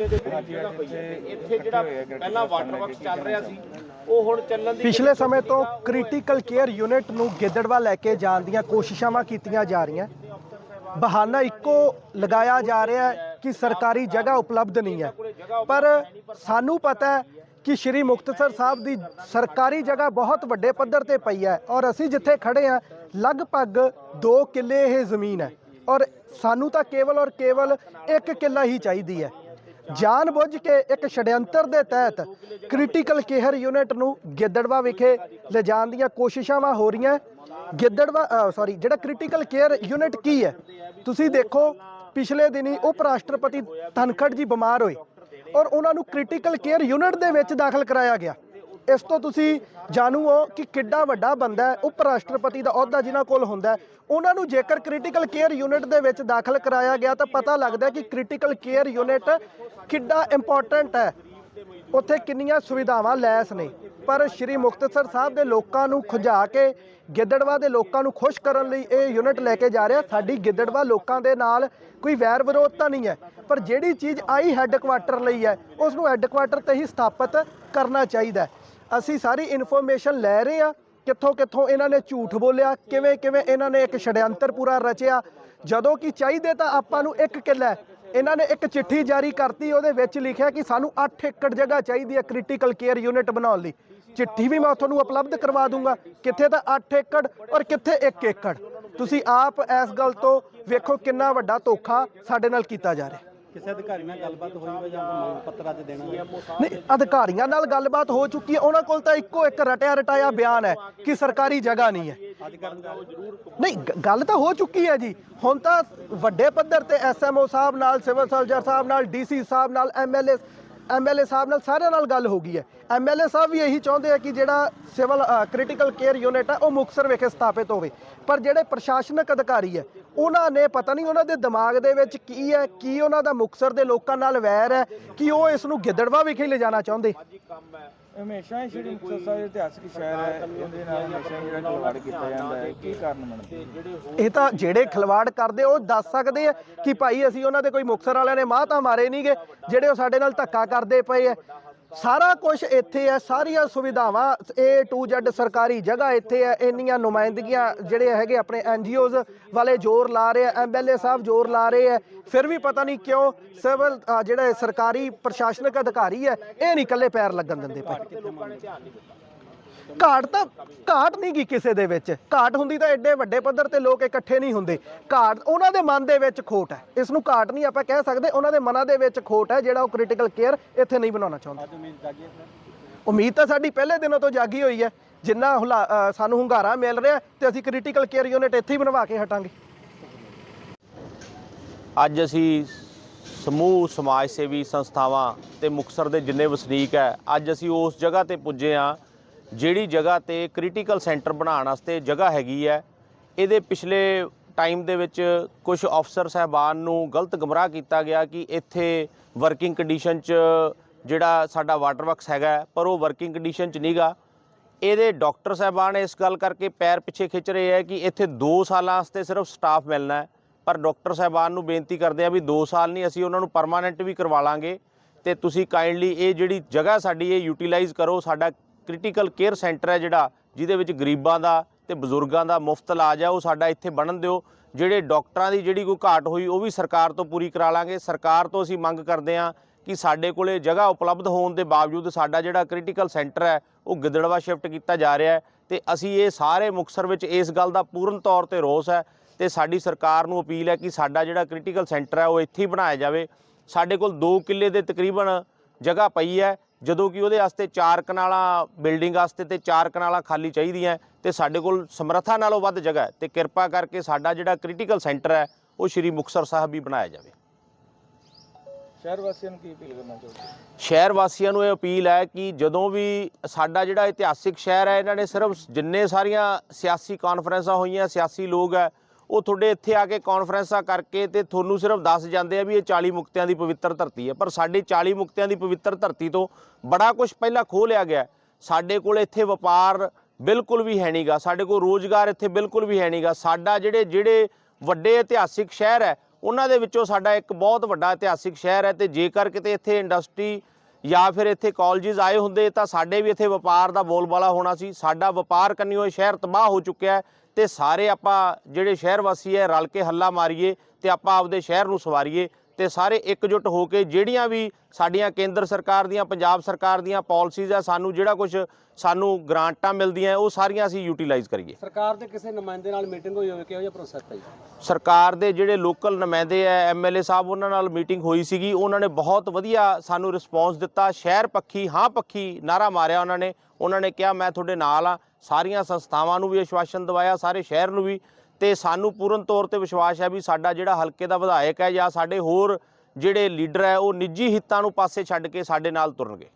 ਕਿੱਲੇ ਦੇ ਕਰੀਬ ਜਗ੍ਹਾ ਪਈ ਹੈ ਤੇ ਇੱਥੇ ਜਿਹੜਾ ਪਹਿਲਾਂ ਵਾਟਰ ਵਰਕਸ ਚੱਲ ਰਿਹਾ ਸੀ ਉਹ ਹੁਣ ਚੱਲਣ ਦੀ ਪਿਛਲੇ ਸਮੇਂ ਤੋਂ ਕ੍ਰਿਟੀਕਲ ਕੇਅਰ ਯੂਨਿਟ ਨੂੰ ਗਿੱਦੜਵਾ ਲੈ ਕੇ ਜਾਣ ਦੀਆਂ ਕੋਸ਼ਿਸ਼ਾਂ ਕੀਤੀਆਂ ਜਾ ਰਹੀਆਂ। ਬਹਾਨਾ ਇੱਕੋ ਲਗਾਇਆ ਜਾ ਰਿਹਾ ਹੈ ਕਿ ਸਰਕਾਰੀ ਜਗ੍ਹਾ ਉਪਲਬਧ ਨਹੀਂ ਹੈ। ਪਰ ਸਾਨੂੰ ਪਤਾ ਹੈ ਕਿ ਸ਼੍ਰੀ ਮੁਕਤਸਰ ਸਾਹਿਬ ਦੀ ਸਰਕਾਰੀ ਜਗ੍ਹਾ ਬਹੁਤ ਵੱਡੇ ਪੱਧਰ ਤੇ ਪਈ ਹੈ ਔਰ ਅਸੀਂ ਜਿੱਥੇ ਖੜੇ ਹਾਂ ਲਗਭਗ 2 ਕਿੱਲੇ ਇਹ ਜ਼ਮੀਨ ਹੈ। ਔਰ ਸਾਨੂੰ ਤਾਂ ਕੇਵਲ ਔਰ ਕੇਵਲ 1 ਕਿੱਲਾ ਹੀ ਚਾਹੀਦੀ ਹੈ। ਜਾਣ ਬੁੱਝ ਕੇ ਇੱਕ ਛੜਯੰਤਰ ਦੇ ਤਹਿਤ ਕ੍ਰਿਟੀਕਲ ਕੇਅਰ ਯੂਨਿਟ ਨੂੰ ਗਿੱਦੜਵਾ ਵਿਖੇ ਲਿਜਾਣ ਦੀਆਂ ਕੋਸ਼ਿਸ਼ਾਂ ਵਾ ਹੋ ਰਹੀਆਂ। ਗਿੱਦੜਵਾ ਸੌਰੀ ਜਿਹੜਾ ਕ੍ਰਿਟੀਕਲ ਕੇਅਰ ਯੂਨਿਟ ਕੀ ਹੈ? ਤੁਸੀਂ ਦੇਖੋ, ਪਿਛਲੇ ਦਿਨੀ ਉਪ ਰਾਸ਼ਟਰਪਤੀ ਧਨਖੜ ਜੀ ਬਿਮਾਰ ਹੋਏ ਔਰ ਉਹਨਾਂ ਨੂੰ ਕ੍ਰਿਟੀਕਲ ਕੇਅਰ ਯੂਨਿਟ ਦੇ ਵਿੱਚ ਦਾਖਲ ਕਰਾਇਆ ਗਿਆ। ਇਸ ਤੋਂ ਤੁਸੀਂ ਜਾਣੂ ਹੋ ਕਿ ਕਿੱਡਾ ਵੱਡਾ ਬੰਦਾ ਹੈ ਉਪ ਰਾਸ਼ਟਰਪਤੀ ਦਾ ਅਹੁਦਾ ਜਿਨ੍ਹਾਂ ਕੋਲ ਹੁੰਦਾ ਹੈ। ਉਹਨਾਂ ਨੂੰ ਜੇਕਰ ਕ੍ਰਿਟੀਕਲ ਕੇਅਰ ਯੂਨਿਟ ਦੇ ਵਿੱਚ ਦਾਖਲ ਕਰਾਇਆ ਗਿਆ ਤਾਂ ਪਤਾ ਲੱਗਦਾ ਹੈ ਕਿ ਕ੍ਰਿਟੀਕਲ ਕੇਅਰ ਯੂਨਿਟ ਕਿੱਡਾ ਇੰਪੋਰਟੈਂਟ ਹੈ। ਉੱਥੇ ਕਿੰਨੀਆਂ ਸੁਵਿਧਾਵਾਂ ਲੈਸ ਨੇ। ਪਰ ਸ਼੍ਰੀ ਮੁਕਤਸਰ ਸਾਹਿਬ ਦੇ ਲੋਕਾਂ ਨੂੰ ਖੁਝਾ ਕੇ, ਗਿੱਦੜਵਾ ਦੇ ਲੋਕਾਂ ਨੂੰ ਖੁਸ਼ ਕਰਨ ਲਈ ਇਹ ਯੂਨਿਟ ਲੈ ਕੇ ਜਾ ਰਿਹਾ। ਸਾਡੀ ਗਿੱਦੜਵਾ ਲੋਕਾਂ ਦੇ ਨਾਲ ਕੋਈ ਵੈਰ ਵਿਰੋਧ ਤਾਂ ਨਹੀਂ ਹੈ, ਪਰ ਜਿਹੜੀ ਚੀਜ਼ ਆਈ ਹੈੱਡਕੁਆਟਰ ਲਈ ਹੈ ਉਸ ਨੂੰ ਹੈੱਡਕੁਆਟਰ ਤੇ ਹੀ ਸਥਾਪਿਤ ਕਰਨਾ ਚਾਹੀਦਾ ਅਸੀਂ ਸਾਰੀ ਇਨਫੋਰਮੇਸ਼ਨ ਲੈ ਰਹੇ ਹਾਂ ਕਿੱਥੋਂ ਕਿੱਥੋਂ ਇਹਨਾਂ ਨੇ ਝੂਠ ਬੋਲਿਆ, ਕਿਵੇਂ ਕਿਵੇਂ ਇਹਨਾਂ ਨੇ ਇੱਕ ਛੜਯੰਤਰ ਪੂਰਾ ਰਚਿਆ। ਜਦੋਂ ਕਿ ਚਾਹੀਦੇ ਤਾਂ ਆਪਾਂ ਨੂੰ ਇੱਕ ਕਿੱਲਾ ਇਹਨਾਂ ਨੇ ਇੱਕ ਚਿੱਠੀ ਜਾਰੀ ਕਰਤੀ, ਉਹਦੇ ਵਿੱਚ ਲਿਖਿਆ ਕਿ ਸਾਨੂੰ 8 ਏਕੜ ਜਗ੍ਹਾ ਚਾਹੀਦੀ ਹੈ ਕ੍ਰਿਟੀਕਲ ਕੇਅਰ ਯੂਨਿਟ ਬਣਾਉਣ ਲਈ। ਚਿੱਠੀ ਵੀ ਮੈਂ ਤੁਹਾਨੂੰ ਉਪਲਬਧ ਕਰਵਾ ਦੂੰਗਾ, ਕਿੱਥੇ ਤਾਂ 8 ਏਕੜ ਔਰ ਕਿੱਥੇ 1 ਏਕੜ। ਤੁਸੀਂ ਆਪ ਇਸ ਗੱਲ ਤੋਂ ਵੇਖੋ ਕਿੰਨਾ ਵੱਡਾ ਧੋਖਾ ਸਾਡੇ ਨਾਲ ਕੀਤਾ ਜਾ ਰਿਹਾ। ਕਿਸੇ ਅਧਿਕਾਰੀ ਨਾਲ ਗੱਲਬਾਤ ਹੋਈ ਹੋਵੇ ਜਾਂ ਕੋਈ ਮੰਗ ਪੱਤਰ ਅੱਜ ਦੇਣਾ ਹੋਵੇ ਨਹੀਂ ਅਧਿਕਾਰੀਆਂ ਨਾਲ ਗੱਲਬਾਤ ਹੋ ਚੁੱਕੀ ਹੈ। ਉਹਨਾਂ ਕੋਲ ਤਾਂ ਇੱਕੋ ਇੱਕ ਰਟਿਆ ਰਟਾਇਆ ਬਿਆਨ ਹੈ ਕਿ ਸਰਕਾਰੀ ਜਗ੍ਹਾ ਨਹੀਂ ਹੈ। ਨਹੀਂ ਗੱਲ ਤਾਂ ਹੋ ਚੁੱਕੀ ਹੈ ਜੀ। ਹੁਣ ਤਾਂ ਵੱਡੇ ਪੱਧਰ ਤੇ ਐਸਐਮਓ ਸਾਹਿਬ ਨਾਲ ਸਿਵਲ ਸਰਜਨ ਸਾਹਿਬ ਨਾਲ ਡੀਸੀ ਸਾਹਿਬ ਨਾਲ ਐਮਐਲਏ ਐਮਐਲਏ ਸਾਹਿਬ ਨਾਲ ਸਾਰਿਆਂ ਨਾਲ ਗੱਲ ਹੋ ਗਈ ਹੈ। ਐਮਐਲਏ ਸਾਹਿਬ ਵੀ ਇਹੀ ਚਾਹੁੰਦੇ ਆ ਕਿ ਜਿਹੜਾ ਸਿਵਲ ਕ੍ਰਿਟੀਕਲ ਕੇਅਰ ਯੂਨਿਟ ਹੈ ਉਹ ਮੁਕਤਸਰ ਵਿਖੇ ਸਥਾਪਿਤ ਹੋਵੇ। ਪਰ ਜਿਹੜੇ ਪ੍ਰਸ਼ਾਸਨਿਕ ਅਧਿਕਾਰੀ ਹੈ ਉਹਨਾਂ ਨੇ ਪਤਾ ਨਹੀਂ ਉਹਨਾਂ ਦੇ ਦਿਮਾਗ ਦੇ ਵਿੱਚ ਕੀ ਹੈ, ਕੀ ਉਹਨਾਂ ਦਾ ਮੁਕਤਸਰ ਦੇ ਲੋਕਾਂ ਨਾਲ ਵੈਰ ਹੈ, ਕਿ ਉਹ ਇਸ ਨੂੰ ਗਿੱਦੜਵਾ ਵਿਖੇ ਲਿਜਾਣਾ ਚਾਹੁੰਦੇ? ਹਮੇਸ਼ਾ ਹੀ ਸ਼੍ਰੀ ਮੁਕਤਸਰ ਸਾਹਿਬ ਇਤਿਹਾਸਿਕ ਸ਼ਹਿਰ ਹੈ, ਇਹਦੇ ਨਾਲ ਹਮੇਸ਼ਾ ਹੀ ਜਿਹੜਾ ਖਿਲਵਾੜ ਕੀਤਾ ਜਾਂਦਾ ਹੈ, ਕੀ ਕਾਰਨ ਬਣਦਾ ਇਹ ਤਾਂ ਜਿਹੜੇ ਖਿਲਵਾੜ ਕਰਦੇ ਉਹ ਦੱਸ ਸਕਦੇ ਆ ਕਿ ਭਾਈ ਅਸੀਂ ਉਹਨਾਂ ਦੇ ਕੋਈ ਮੁਕਤਸਰ ਵਾਲਿਆਂ ਨੇ ਮਾਂ ਤਾਂ ਮਾਰੇ ਨਹੀਂਗੇ ਜਿਹੜੇ ਉਹ ਸਾਡੇ ਨਾਲ ਧੱਕਾ ਕਰਦੇ ਪਏ ਆ। ਸਾਰਾ ਕੁਝ ਇੱਥੇ ਹੈ ਸਾਰੀਆਂ ਸੁਵਿਧਾਵਾਂ A to Z ਸਰਕਾਰੀ ਜਗ੍ਹਾ ਇੱਥੇ ਹੈ ਇੰਨੀਆਂ ਨੁਮਾਇੰਦਗੀਆਂ ਜਿਹੜੇ ਹੈਗੇ ਆਪਣੇ ਐਨਜੀਓਜ਼ ਵਾਲੇ ਜ਼ੋਰ ਲਾ ਰਹੇ ਆ ਐਮਐਲਏ ਸਾਹਿਬ ਜ਼ੋਰ ਲਾ ਰਹੇ ਆ ਫਿਰ ਵੀ ਪਤਾ ਨਹੀਂ ਕਿਉਂ ਸਿਵਲ ਅ, ਜਿਹੜੇ ਸਰਕਾਰੀ ਪ੍ਰਸ਼ਾਸਨਿਕ ਅਧਿਕਾਰੀ ਹੈ ਇਹ ਨਹੀਂ ਇਕੱਲੇ ਪੈਰ ਲੱਗਣ ਦਿੰਦੇ ਪਏ ਘਾਟ ਤਾਂ ਘਾਟ ਨਹੀਂ ਗੀ ਕਿਸੇ ਦੇ ਵਿੱਚ। ਘਾਟ ਹੁੰਦੀ ਤਾਂ ਐਡੇ ਵੱਡੇ ਪੱਧਰ ਤੇ ਲੋਕ ਇਕੱਠੇ ਨਹੀਂ ਹੁੰਦੇ। ਘਾਟ ਉਹਨਾਂ ਦੇ ਮਨ ਦੇ ਵਿੱਚ ਖੋਟ ਹੈ। ਇਸ ਨੂੰ ਘਾਟ ਨਹੀਂ ਆਪਾਂ ਕਹਿ ਸਕਦੇ। ਉਹਨਾਂ ਦੇ ਮਨਾਂ ਦੇ ਵਿੱਚ ਖੋਟ ਹੈ ਜਿਹੜਾ ਉਹ ਕ੍ਰਿਟੀਕਲ ਕੇਅਰ ਇੱਥੇ ਨਹੀਂ ਬਣਾਉਣਾ ਚਾਹੁੰਦਾ। ਉਮੀਦ ਤਾਂ ਸਾਡੀ ਪਹਿਲੇ ਦਿਨੋਂ ਤੋਂ ਜਾਗੀ ਹੋਈ ਹੈ। ਜਿੰਨਾ ਸਾਨੂੰ ਹੁੰਗਾਰਾ ਮਿਲ ਰਿਹਾ ਤੇ ਅਸੀਂ ਕ੍ਰਿਟੀਕਲ ਕੇਅਰ ਯੂਨਿਟ ਇੱਥੇ ਹੀ ਬਣਵਾ ਕੇ ਹਟਾਂਗੇ। ਅੱਜ ਅਸੀਂ ਸਮੂਹ ਸਮਾਜ ਸੇਵੀ ਸੰਸਥਾਵਾਂ ਤੇ ਮੁਕਸਰ ਦੇ ਜਿੰਨੇ ਵਸਨੀਕ ਹੈ ਅੱਜ ਅਸੀਂ ਉਸ ਜਗ੍ਹਾ ਤੇ ਪੁੱਜੇ ਆ ਜਿਹੜੀ ਜਗ੍ਹਾ ਤੇ ਕ੍ਰਿਟੀਕਲ ਸੈਂਟਰ ਬਣਾਉਣ ਵਾਸਤੇ ਜਗ੍ਹਾ ਹੈਗੀ ਹੈ, ਇਹਦੇ ਪਿਛਲੇ ਟਾਈਮ ਦੇ ਵਿੱਚ ਕੁਝ ਅਫਸਰ ਸਹਿਬਾਨ ਨੂੰ ਗਲਤ ਗਮਰਾਹ ਕੀਤਾ ਗਿਆ ਕਿ ਇੱਥੇ ਵਰਕਿੰਗ ਕੰਡੀਸ਼ਨ 'ਚ ਜਿਹੜਾ ਸਾਡਾ ਵਾਟਰ ਵਰਕਸ ਹੈਗਾ, ਪਰ ਉਹ ਵਰਕਿੰਗ ਕੰਡੀਸ਼ਨ 'ਚ ਨਹੀਂਗਾ ਇਹਦੇ ਡਾਕਟਰ ਸਾਹਿਬਾਨ ਇਸ ਗੱਲ ਕਰਕੇ ਪੈਰ ਪਿੱਛੇ ਖਿੱਚ ਰਹੇ ਹੈ ਕਿ ਇੱਥੇ 2 ਸਾਲਾਂ ਵਾਸਤੇ ਸਿਰਫ ਸਟਾਫ ਮਿਲਣਾ ਹੈ। ਪਰ ਡਾਕਟਰ ਸਾਹਿਬਾਨ ਨੂੰ ਬੇਨਤੀ ਕਰਦੇ ਆ ਵੀ 2 ਸਾਲ ਨਹੀਂ, ਅਸੀਂ ਉਹਨਾਂ ਨੂੰ ਪਰਮਾਨੈਂਟ ਵੀ ਕਰਵਾ ਲਾਂਗੇ। ਤੇ ਤੁਸੀਂ ਕਾਈਂਡਲੀ ਇਹ ਜਿਹੜੀ ਜਗ੍ਹਾ ਸਾਡੀ ਇਹ ਯੂਟਿਲਾਈਜ਼ ਕਰੋ, ਸਾਡਾ ਕ੍ਰਿਟੀਕਲ ਕੇਅਰ ਸੈਂਟਰ ਹੈ ਜਿਹੜਾ, ਜਿਹਦੇ ਵਿੱਚ ਗਰੀਬਾਂ ਦਾ ਤੇ ਬਜ਼ੁਰਗਾਂ ਦਾ ਮੁਫਤ ਇਲਾਜ ਹੈ, ਉਹ ਸਾਡਾ ਇੱਥੇ ਬਣਨ ਦਿਓ। ਜਿਹੜੇ ਡਾਕਟਰਾਂ ਦੀ ਜਿਹੜੀ ਕੋਈ ਘਾਟ ਹੋਈ, ਉਹ ਵੀ ਸਰਕਾਰ ਤੋਂ ਪੂਰੀ ਕਰਾ ਲਾਂਗੇ। ਸਰਕਾਰ ਤੋਂ ਅਸੀਂ ਮੰਗ ਕਰਦੇ ਹਾਂ ਕਿ ਸਾਡੇ ਕੋਲੇ ਜਗ੍ਹਾ ਉਪਲਬਧ ਹੋਣ ਦੇ ਬਾਵਜੂਦ ਸਾਡਾ ਜਿਹੜਾ ਕ੍ਰਿਟੀਕਲ ਸੈਂਟਰ ਹੈ, ਉਹ ਗਿੱਦੜਵਾ ਸ਼ਿਫਟ ਕੀਤਾ ਜਾ ਰਿਹਾ ਹੈ। ਤੇ ਅਸੀਂ ਇਹ ਸਾਰੇ ਮੁਕਸਰ ਵਿੱਚ ਇਸ ਗੱਲ ਦਾ ਪੂਰਨ ਤੌਰ ਤੇ ਰੋਸ ਹੈ ਤੇ ਸਾਡੀ ਸਰਕਾਰ ਨੂੰ ਅਪੀਲ ਹੈ ਕਿ ਸਾਡਾ ਜਿਹੜਾ ਕ੍ਰਿਟੀਕਲ ਸੈਂਟਰ ਹੈ, ਉਹ ਇੱਥੇ ਹੀ ਬਣਾਇਆ ਜਾਵੇ। ਸਾਡੇ ਕੋਲ 2 ਕਿੱਲੇ ਦੇ ਤਕਰੀਬਨ ਜਗ੍ਹਾ ਪਈ ਹੈ। ਜਦੋਂ ਕਿ ਉਹਦੇ ਵਾਸਤੇ ਚਾਰ ਕਨਾਲਾਂ ਬਿਲਡਿੰਗ ਵਾਸਤੇ ਤੇ ਚਾਰ ਕਨਾਲਾਂ ਖਾਲੀ ਚਾਹੀਦੀਆਂ ਤੇ ਸਾਡੇ ਕੋਲ ਸਮਰੱਥਾ ਨਾਲੋਂ ਵੱਧ ਜਗ੍ਹਾ ਹੈ ਤੇ ਕਿਰਪਾ ਕਰਕੇ ਸਾਡਾ ਜਿਹੜਾ ਕ੍ਰਿਟੀਕਲ ਸੈਂਟਰ ਹੈ ਉਹ ਸ਼੍ਰੀ ਮੁਕਤਸਰ ਸਾਹਿਬ ਹੀ ਬਣਾਇਆ ਜਾਵੇ। ਸ਼ਹਿਰ ਵਾਸੀਆਂ ਨੂੰ ਕੀ ਅਪੀਲ ਕਰਨਾ ਚਾਹੁੰਦੇ ਸ਼ਹਿਰ ਵਾਸੀਆਂ ਨੂੰ ਇਹ ਅਪੀਲ ਹੈ ਕਿ ਜਦੋਂ ਵੀ ਸਾਡਾ ਜਿਹੜਾ ਇਤਿਹਾਸਿਕ ਸ਼ਹਿਰ ਹੈ ਇਹਨਾਂ ਨੇ ਸਿਰਫ ਜਿੰਨੇ ਸਾਰੀਆਂ ਸਿਆਸੀ ਕਾਨਫਰੰਸਾਂ ਹੋਈਆਂ ਸਿਆਸੀ ਲੋਕ ਹੈ ਉਹ ਤੁਹਾਡੇ ਇੱਥੇ ਆ ਕੇ ਕਾਨਫਰੰਸਾਂ ਕਰਕੇ ਤੇ ਤੁਹਾਨੂੰ ਸਿਰਫ ਦੱਸ ਜਾਂਦੇ ਆ ਵੀ ਇਹ 40 ਮੁਕਤਿਆਂ ਦੀ ਪਵਿੱਤਰ ਧਰਤੀ ਹੈ। ਪਰ ਸਾਡੀ 40 ਮੁਕਤਿਆਂ ਦੀ ਪਵਿੱਤਰ ਧਰਤੀ ਤੋਂ ਬੜਾ ਕੁਝ ਪਹਿਲਾਂ ਖੋਹ ਲਿਆ ਗਿਆ ਸਾਡੇ ਕੋਲ ਇੱਥੇ ਵਪਾਰ ਬਿਲਕੁਲ ਵੀ ਹੈ ਨਹੀਂਗਾ ਸਾਡੇ ਕੋਲ ਰੋਜ਼ਗਾਰ ਇੱਥੇ ਬਿਲਕੁਲ ਵੀ ਹੈ ਨਹੀਂਗਾ ਸਾਡਾ ਜਿਹੜੇ ਜਿਹੜੇ ਵੱਡੇ ਇਤਿਹਾਸਿਕ ਸ਼ਹਿਰ ਹੈ, ਉਹਨਾਂ ਦੇ ਵਿੱਚੋਂ ਸਾਡਾ ਇੱਕ ਬਹੁਤ ਵੱਡਾ ਇਤਿਹਾਸਿਕ ਸ਼ਹਿਰ ਹੈ ਤੇ ਜੇਕਰ ਕਿਤੇ ਇੱਥੇ ਇੰਡਸਟਰੀ ਜਾਂ ਫਿਰ ਇੱਥੇ ਕਾਲਜਸ ਆਏ ਹੁੰਦੇ ਤਾਂ ਸਾਡੇ ਵੀ ਇੱਥੇ ਵਪਾਰ ਦਾ ਬੋਲਬਾਲਾ ਹੋਣਾ ਸੀ। ਸਾਡਾ ਵਪਾਰ ਕੰਨਿਓ ਇਹ ਸ਼ਹਿਰ ਤਬਾਹ ਹੋ ਚੁੱਕਿਆ ਹੈ ਤੇ ਸਾਰੇ ਆਪਾਂ ਜਿਹੜੇ ਸ਼ਹਿਰ ਵਾਸੀ ਹੈ ਰਲ ਕੇ ਹੱਲਾ ਮਾਰੀਏ ਤੇ ਆਪਾਂ ਆਪਦੇ ਸ਼ਹਿਰ ਨੂੰ ਸਵਾਰੀਏ। ਤੇ ਸਾਰੇ ਇਕਜੁੱਟ ਹੋ ਕੇ ਜਿਹੜੀਆਂ ਵੀ ਸਾਡੀਆਂ ਕੇਂਦਰ ਸਰਕਾਰ ਦੀਆਂ ਪੰਜਾਬ ਸਰਕਾਰ ਦੀਆਂ ਪਾਲਿਸੀਜ਼ ਆ ਸਾਨੂੰ ਜਿਹੜਾ ਕੁਝ ਸਾਨੂੰ ਗ੍ਰਾਂਟਾਂ ਮਿਲਦੀਆਂ ਉਹ ਸਾਰੀਆਂ ਅਸੀਂ ਯੂਟਿਲਾਈਜ਼ ਕਰੀਏ। ਸਰਕਾਰ ਦੇ ਕਿਸੇ ਨੁਮਾਇੰਦੇ ਨਾਲ ਮੀਟਿੰਗ ਹੋਈ ਹੋਵੇ ਕਿਹੋ ਜਿਹਾ ਪ੍ਰੋਸੈਸ ਹੈ ਸਰਕਾਰ ਦੇ ਜਿਹੜੇ ਲੋਕਲ ਨੁਮਾਇੰਦੇ ਐ ਐਮਐਲਏ ਸਾਹਿਬ ਉਹਨਾਂ ਨਾਲ ਮੀਟਿੰਗ ਹੋਈ ਸੀਗੀ ਉਹਨਾਂ ਨੇ ਬਹੁਤ ਵਧੀਆ ਸਾਨੂੰ ਰਿਸਪੌਂਸ ਦਿੱਤਾ। ਸ਼ਹਿਰ ਪੱਖੀ ਹਾਂ ਪੱਖੀ ਨਾਰਾ ਮਾਰਿਆ ਉਹਨਾਂ ਨੇ। ਉਹਨਾਂ ਨੇ ਕਿਹਾ ਮੈਂ ਤੁਹਾਡੇ ਨਾਲ ਆ ਸਾਰੀਆਂ ਸੰਸਥਾਵਾਂ ਨੂੰ ਵੀ ਆਸ਼ਵਾਸਨ ਦਿਵਾਇਆ ਸਾਰੇ ਸ਼ਹਿਰ ਨੂੰ ਵੀ। ਤੇ ਸਾਨੂੰ ਪੂਰਨ ਤੌਰ ਤੇ ਵਿਸ਼ਵਾਸ ਹੈ ਵੀ ਸਾਡਾ ਜਿਹੜਾ ਹਲਕੇ ਦਾ ਵਿਧਾਇਕ ਹੈ ਜਾਂ ਸਾਡੇ ਹੋਰ ਜਿਹੜੇ ਲੀਡਰ ਹੈ, ਉਹ ਨਿੱਜੀ ਹਿੱਤਾਂ ਨੂੰ ਪਾਸੇ ਛੱਡ ਕੇ ਸਾਡੇ ਨਾਲ ਤੁਰਨਗੇ।